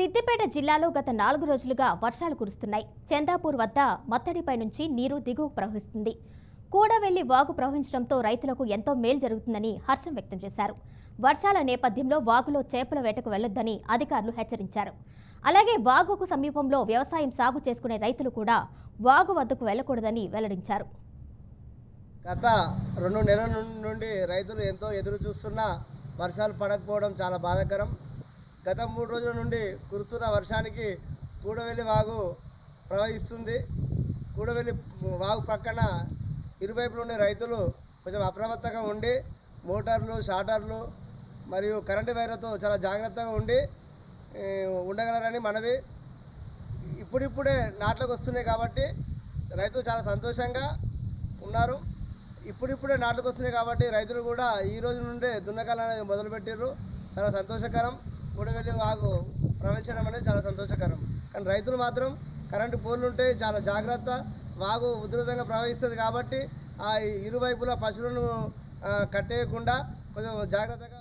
సిద్దిపేట జిల్లాలో గత నాలుగు రోజులుగా వర్షాలు కురుస్తున్నాయి. చందాపూర్ వద్ద మత్తడిపై నుంచి నీరు దిగువకు ప్రవహిస్తుంది. కూడవెల్లి వాగు ప్రవహించడంతో రైతులకు ఎంతో మేలు జరుగుతుందని హర్షం వ్యక్తం చేశారు. వర్షాల నేపథ్యంలో వాగులో చేపల వేటకు వెళ్ళొద్దని అధికారులు హెచ్చరించారు. అలాగే వాగుకు సమీపంలో వ్యవసాయం సాగు చేసుకునే రైతులు కూడా వాగు వద్దకు వెళ్ళకూడదని వెల్లడించారు. గత రెండు నెలల నుండి రైతులు ఎంతో ఎదురు చూస్తున్నా వర్షాలు పడకపోవడం చాలా బాధాకరం. గత మూడు రోజుల నుండి కురుస్తున్న వర్షానికి కూడవెల్లి వాగు ప్రవహిస్తుంది. కూడవెల్లి వాగు పక్కన ఇరువైపులు ఉండే రైతులు కొంచెం అప్రమత్తంగా ఉండి మోటార్లు షాటర్లు మరియు కరెంటు వైర్లతో చాలా జాగ్రత్తగా ఉండి ఉండగలరని మనవి. ఇప్పుడిప్పుడే నాట్లకు వస్తున్నాయి కాబట్టి రైతులు చాలా సంతోషంగా ఉన్నారు. ఇప్పుడిప్పుడే నాట్లకు వస్తున్నాయి కాబట్టి రైతులు కూడా ఈ రోజు నుండే దున్నకాలం అనేది మొదలుపెట్టారు చాలా సంతోషకరం. కూడవెల్లి వాగు ప్రవహించడం అనేది చాలా సంతోషకరం. కానీ రైతులు మాత్రం కరెంటు పోల్లు ఉంటే చాలా జాగ్రత్త. వాగు ఉధృతంగా ప్రవహిస్తుంది కాబట్టి ఆ ఇరువైపులా పశువులను కట్టేయకుండా కొంచెం జాగ్రత్తగా